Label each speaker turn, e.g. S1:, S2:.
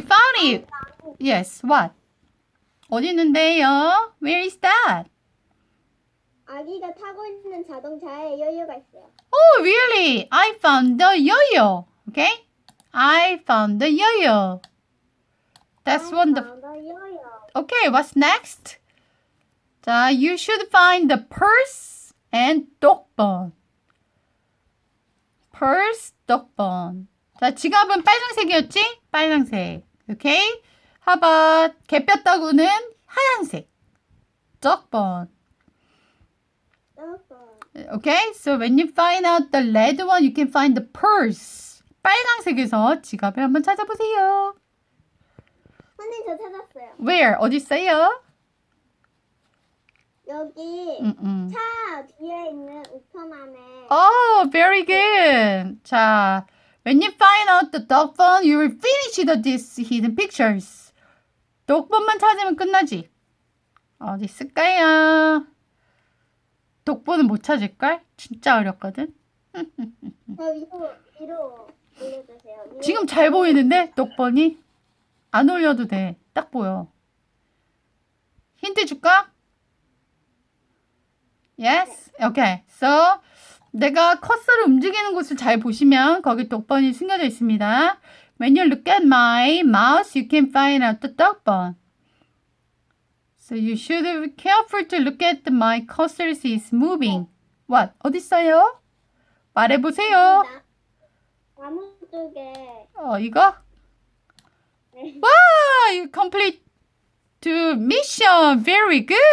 S1: found it. Yes, what? 어디 있는데요? Where is that?
S2: 아기가 타고 있는 자동차에 여유가 있어요.
S1: Oh, really? I found the yo-yo. Okay? I found the yo-yo. That's wonderful.
S2: 여유.
S1: Okay, what's next? 자, you should find the purse and dog bone. purse, dog bone. 자, 지갑은 빨강색이었지? 빨강색. Okay? How about 개뼈다구는 하얀색. bone. Okay? So when you find out the red one, you can find the purse. 빨강색에서 지갑을 한번 찾아보세요.
S2: 선생님 저 찾았어요.
S1: Where? 어디 있어요?
S2: 여기
S1: 음, 음.
S2: 차 뒤에 있는 우편 안에
S1: Oh, very good. 자, when you find out the dog bone, you will finish the these hidden pictures. 독본만 찾으면 끝나지. 어디 있을까요? 독본은 못 찾을걸? 진짜 어렵거든.
S2: 저 위로 위로 올려주세요.
S1: 지금 잘 보이는데 독본이 안 올려도 돼. 딱 보여. 힌트 줄까? Yes. Okay. So 내가 커서를 움직이는 곳을 잘 보시면 거기 독번이 숨겨져 있습니다. When you look at my mouse, you can find out the 독번. So you should be careful to look at my cursor is moving. What? 어디 있어요? 말해 보세요.
S2: 나- 나무 쪽에
S1: 어, 이거?
S2: 네.
S1: 와, you complete to mission. Very good.